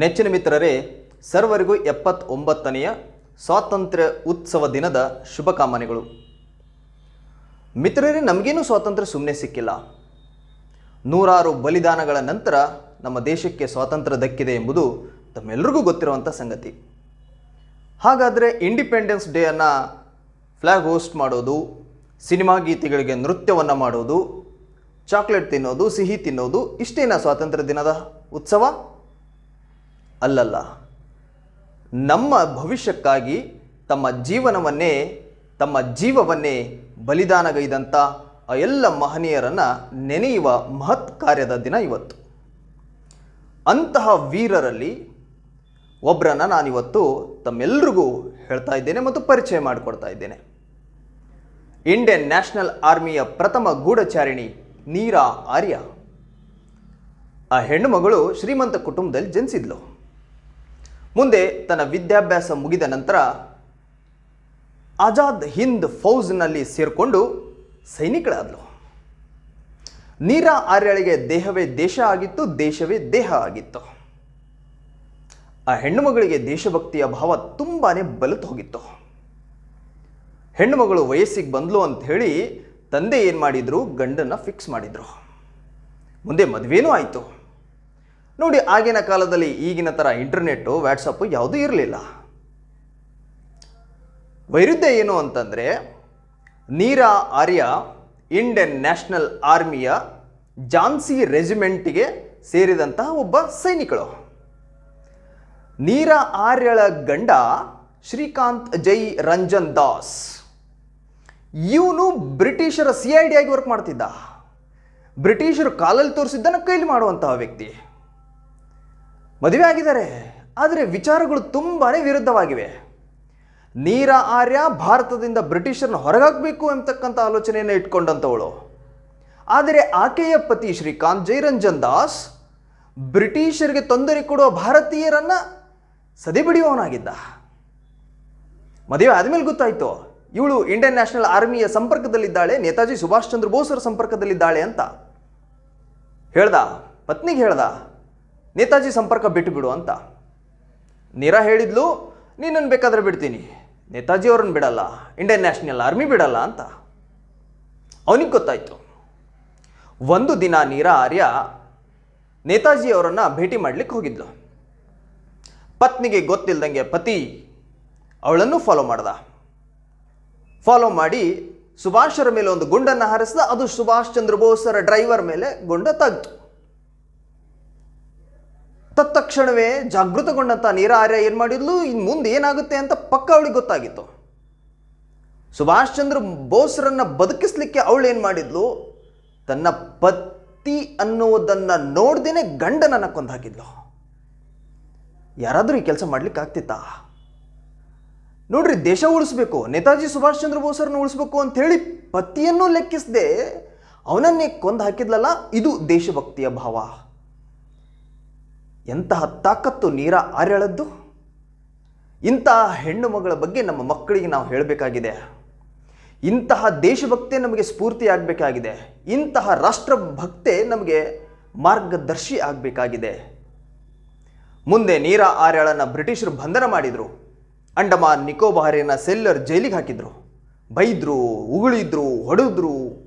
ನೆಚ್ಚಿನ ಮಿತ್ರರೇ, ಸರ್ವರಿಗೂ ಎಪ್ಪತ್ತೊಂಬತ್ತನೆಯ ಸ್ವಾತಂತ್ರ್ಯ ಉತ್ಸವ ದಿನದ ಶುಭಕಾಮನೆಗಳು. ಮಿತ್ರರೇ, ನಮಗೇನು ಸ್ವಾತಂತ್ರ್ಯ ಸುಮ್ಮನೆ ಸಿಕ್ಕಿಲ್ಲ. ನೂರಾರು ಬಲಿದಾನಗಳ ನಂತರ ನಮ್ಮ ದೇಶಕ್ಕೆ ಸ್ವಾತಂತ್ರ್ಯ ದಕ್ಕಿದೆ ಎಂಬುದು ತಮ್ಮೆಲ್ಲರಿಗೂ ಗೊತ್ತಿರುವಂಥ ಸಂಗತಿ. ಹಾಗಾದರೆ ಇಂಡಿಪೆಂಡೆನ್ಸ್ ಡೇಯನ್ನು ಫ್ಲ್ಯಾಗ್ ಹೋಸ್ಟ್ ಮಾಡೋದು, ಸಿನಿಮಾ ಗೀತೆಗಳಿಗೆ ನೃತ್ಯವನ್ನು ಮಾಡೋದು ಚಾಕ್ಲೇಟ್ ತಿನ್ನೋದು, ಸಿಹಿ ತಿನ್ನೋದು, ಇಷ್ಟೇನಾ ಸ್ವಾತಂತ್ರ್ಯ ದಿನದ ಉತ್ಸವ? ಅಲ್ಲಲ್ಲ. ನಮ್ಮ ಭವಿಷ್ಯಕ್ಕಾಗಿ ತಮ್ಮ ಜೀವನವನ್ನೇ, ತಮ್ಮ ಜೀವವನ್ನೇ ಬಲಿದಾನಗೈದಂಥ ಆ ಎಲ್ಲ ಮಹನೀಯರನ್ನು ನೆನೆಯುವ ಮಹತ್ ಕಾರ್ಯದ ದಿನ ಇವತ್ತು. ಅಂತಹ ವೀರರಲ್ಲಿ ಒಬ್ಬರನ್ನು ನಾನಿವತ್ತು ತಮ್ಮೆಲ್ರಿಗೂ ಹೇಳ್ತಾ ಇದ್ದೇನೆ ಮತ್ತು ಪರಿಚಯ ಮಾಡಿಕೊಡ್ತಾ ಇದ್ದೇನೆ. ಇಂಡಿಯನ್ ನ್ಯಾಷನಲ್ ಆರ್ಮಿಯ ಪ್ರಥಮ ಗೂಢಚಾರಿಣಿ ನೀರಾ ಆರ್ಯ. ಆ ಹೆಣ್ಣು ಮಗಳು ಶ್ರೀಮಂತ ಕುಟುಂಬದಲ್ಲಿ ಜನಿಸಿದ್ಲು. ಮುಂದೆ ತನ್ನ ವಿದ್ಯಾಭ್ಯಾಸ ಮುಗಿದ ನಂತರ ಆಜಾದ್ ಹಿಂದ್ ಫೌಜ್ನಲ್ಲಿ ಸೇರಿಕೊಂಡು ಸೈನಿಕಳಾದಳು ನೀರಾ ಆರ್ಯಳಿಗೆ ದೇಹವೇ ದೇಶ ಆಗಿತ್ತು, ದೇಶವೇ ದೇಹ ಆಗಿತ್ತು. ಆ ಹೆಣ್ಣು ಮಗಳಿಗೆ ದೇಶಭಕ್ತಿಯ ಭಾವ ತುಂಬಾನೇ ಬಲತು ಹೋಗಿತ್ತು. ಹೆಣ್ಣುಮಗಳು ವಯಸ್ಸಿಗೆ ಬಂದ್ಲು ಅಂತ ಹೇಳಿ ತಂದೆ ಏನು ಮಾಡಿದ್ರು, ಗಂಡನ್ನ ಫಿಕ್ಸ್ ಮಾಡಿದ್ರು. ಮುಂದೆ ಮದುವೆನೂ ಆಯಿತು. ನೋಡಿ ಆಗಿನ ಕಾಲದಲ್ಲಿ ಈಗಿನ ಥರ ಇಂಟರ್ನೆಟ್ಟು ವ್ಯಾಟ್ಸಪ್ಪು ಯಾವುದೂ ಇರಲಿಲ್ಲ. ವೈರುಧ್ಯ ಏನು ಅಂತಂದರೆ ನೀರಾ ಆರ್ಯ ಇಂಡಿಯನ್ ನ್ಯಾಷನಲ್ ಆರ್ಮಿಯ ಜಾನ್ಸಿ ರೆಜಿಮೆಂಟಿಗೆ ಸೇರಿದಂತಹ ಒಬ್ಬ ಸೈನಿಕಳು. ನೀರಾ ಆರ್ಯಳ ಗಂಡ ಶ್ರೀಕಾಂತ್ ಜೈ ರಂಜನ್ ದಾಸ್. ಇವನು ಬ್ರಿಟಿಷರ ಸಿ ಐ ಡಿ ಆಗಿ ವರ್ಕ್ ಮಾಡ್ತಿದ್ದ. ಬ್ರಿಟಿಷರು ಕಾಲಲ್ಲಿ ತೋರಿಸಿದ್ದನ್ನು ಕೈಲಿ ಮಾಡುವಂತಹ ವ್ಯಕ್ತಿ. ಮದುವೆ ಆಗಿದ್ದಾರೆ. ಆದರೆ ವಿಚಾರಗಳು ತುಂಬಾ ವಿರುದ್ಧವಾಗಿವೆ. ನೀರ ಆರ್ಯ ಭಾರತದಿಂದ ಬ್ರಿಟಿಷರನ್ನ ಹೊರಗಾಕಬೇಕು ಎಂಬತಕ್ಕಂಥ ಆಲೋಚನೆಯನ್ನು ಇಟ್ಕೊಂಡಂಥವಳು. ಆದರೆ ಆಕೆಯ ಪತಿ ಶ್ರೀಕಾಂತ್ ಜೈರಂಜನ್ ದಾಸ್ ಬ್ರಿಟಿಷರಿಗೆ ತೊಂದರೆ ಕೊಡುವ ಭಾರತೀಯರನ್ನು ಸದೆಬಿಡಿಯುವವನಾಗಿದ್ದ. ಮದುವೆ ಆದಮೇಲೆ ಗೊತ್ತಾಯಿತು, ಇವಳು ಇಂಡಿಯನ್ ನ್ಯಾಷನಲ್ ಆರ್ಮಿಯ ಸಂಪರ್ಕದಲ್ಲಿದ್ದಾಳೆ, ನೇತಾಜಿ ಸುಭಾಷ್ ಚಂದ್ರ ಬೋಸರ ಸಂಪರ್ಕದಲ್ಲಿದ್ದಾಳೆ ಅಂತ. ಹೇಳ್ದ, ಪತ್ನಿಗೆ ಹೇಳ್ದ ನೇತಾಜಿ ಸಂಪರ್ಕ ಬಿಟ್ಟು ಬಿಡು ಅಂತ. ನೀರಾ ಹೇಳಿದ್ಲು, ನೀನನ್ನು ಬೇಕಾದ್ರೆ ಬಿಡ್ತೀನಿ. ನೇತಾಜಿ ಅವ್ರನ್ನ ಬಿಡಲ್ಲ ಇಂಡಿಯನ್ ನ್ಯಾಷನಲ್ ಆರ್ಮಿ ಬಿಡಲ್ಲ ಅಂತ. ಅವನಿಗೆ ಗೊತ್ತಾಯಿತು. ಒಂದು ದಿನ ನೀರಾ ಆರ್ಯ ನೇತಾಜಿ ಅವರನ್ನು ಭೇಟಿ ಮಾಡ್ಲಿಕ್ಕೆ ಹೋಗಿದ್ಲು. ಪತ್ನಿಗೆ ಗೊತ್ತಿಲ್ಲದಂಗೆ ಪತಿ ಅವಳನ್ನು ಫಾಲೋ ಮಾಡ್ದ. ಫಾಲೋ ಮಾಡಿ ಸುಭಾಷರ ಮೇಲೆ ಒಂದು ಗುಂಡನ್ನು ಹಾರಿಸ್ದ, ಅದು ಸುಭಾಷ್ ಚಂದ್ರ ಬೋಸರ ಡ್ರೈವರ್ ಮೇಲೆ ಗುಂಡ ತಗ್ತು ತತ್ಕ್ಷಣವೇ ಜಾಗೃತಗೊಂಡಂತ ನೀರ ಆರ್ಯ ಏನು ಮಾಡಿದ್ಲು? ಇನ್ನು ಮುಂದೆ ಏನಾಗುತ್ತೆ ಅಂತ ಪಕ್ಕ ಅವಳಿಗೆ ಗೊತ್ತಾಗಿತ್ತು. ಸುಭಾಷ್ ಚಂದ್ರ ಬೋಸ್ರನ್ನ ಬದುಕಿಸ್ಲಿಕ್ಕೆ ಅವಳು ಏನು ಮಾಡಿದ್ಲು? ತನ್ನ ಪತಿ ಅನ್ನುವುದನ್ನು ನೋಡ್ದೇನೆ ಗಂಡನನ್ನ ಕೊಂದು ಹಾಕಿದ್ಲು ಯಾರಾದರೂ ಈ ಕೆಲಸ ಮಾಡ್ಲಿಕ್ಕೆ ಆಗ್ತಿತ್ತಾ? ನೋಡ್ರಿ, ದೇಶ ಉಳಿಸ್ಬೇಕು, ನೇತಾಜಿ ಸುಭಾಷ್ ಚಂದ್ರ ಬೋಸರನ್ನು ಉಳಿಸ್ಬೇಕು ಅಂತ ಹೇಳಿ ಪತಿಯನ್ನು ಲೆಕ್ಕಿಸದೆ ಅವನನ್ನೇ ಕೊಂದು ಹಾಕಿದ್ಲಲ್ಲ ಇದು ದೇಶಭಕ್ತಿಯ ಭಾವ. ಎಂತಹ ತಾಕತ್ತು ನೀರ ಆರೆಳದ್ದು? ಇಂತಹ ಹೆಣ್ಣು ಮಗಳ ಬಗ್ಗೆ ನಮ್ಮ ಮಕ್ಕಳಿಗೆ ನಾವು ಹೇಳಬೇಕಾಗಿದೆ. ಇಂತಹ ದೇಶಭಕ್ತಿ ನಮಗೆ ಸ್ಫೂರ್ತಿ ಆಗಬೇಕಾಗಿದೆ ಇಂತಹ ರಾಷ್ಟ್ರಭಕ್ತೆ ನಮಗೆ ಮಾರ್ಗದರ್ಶಿ ಆಗಬೇಕಾಗಿದೆ. ಮುಂದೆ ನೀರ ಆರ್ಯಾಳನ್ನು ಬ್ರಿಟಿಷರು ಬಂಧನ ಮಾಡಿದರು. ಅಂಡಮಾನ್ ನಿಕೋಬಾರಿನ ಸೆಲ್ಲರ್ ಜೈಲಿಗೆ ಹಾಕಿದರು. ಬೈದರು, ಉಗುಳಿದ್ರು, ಹೊಡೆದ್ರು.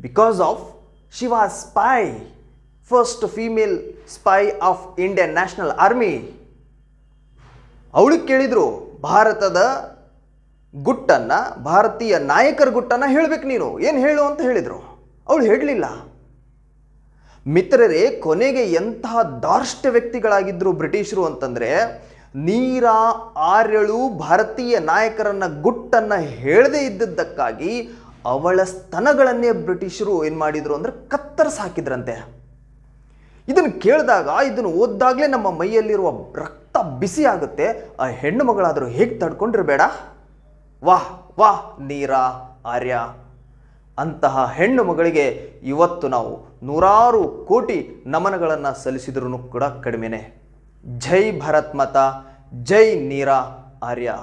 Because of Shiva spy first female spy of Indian national army ಅವಳಿಗೆ ಕೇಳಿದ್ರು, ಭಾರತದ ಗುಟ್ಟನ್ನು, ಭಾರತೀಯ ನಾಯಕರ ಗುಟ್ಟನ್ನು ಹೇಳಬೇಕು ನೀನು. ಏನು ಹೇಳು ಅಂತ ಹೇಳಿದರು. ಅವಳು ಹೇಳಲಿಲ್ಲ. ಮಿತ್ರರೇ, ಕೊನೆಗೆ ಎಂತಹ ದಾರ್ಷ್ಟ ವ್ಯಕ್ತಿಗಳಾಗಿದ್ದರು ಬ್ರಿಟಿಷರು ಅಂತಂದರೆ, ನೀರ, ಆರ್ಯಳು, ಭಾರತೀಯ ನಾಯಕರನ್ನ ಗುಟ್ಟನ್ನು ಹೇಳದೇ ಇದ್ದದ್ದಕ್ಕಾಗಿ ಅವಳ ಸ್ತನಗಳನ್ನೇ ಬ್ರಿಟಿಷರು ಏನು ಮಾಡಿದರು ಅಂದರೆ ಕತ್ತರಿಸಿ ಹಾಕಿದ್ರಂತೆ. ಇದನ್ನು ಕೇಳಿದಾಗ, ಇದನ್ನು ಓದ್ದಾಗಲೇ ನಮ್ಮ ಮೈಯಲ್ಲಿರುವ ರಕ್ತ ಬಿಸಿ ಆಗುತ್ತೆ. ಆ ಹೆಣ್ಣು ಮಗಳಾದರೂ ಹೇಗೆ ತಡ್ಕೊಂಡಿರಬೇಡ? ವಾಹ್ ವಾಹ್ ನೀರಾ, ಆರ್ಯ. ಅಂತಹ ಹೆಣ್ಣು ಮಗಳಿಗೆ ಇವತ್ತು ನಾವು ನೂರಾರು ಕೋಟಿ ನಮನಗಳನ್ನು ಸಲ್ಲಿಸಿದ್ರೂ ಕೂಡ ಕಡಿಮೆನೆ. ಜೈ ಭಾರತ್ ಮಾತಾ, ಜೈ ನೀರಾ, ಆರ್ಯ.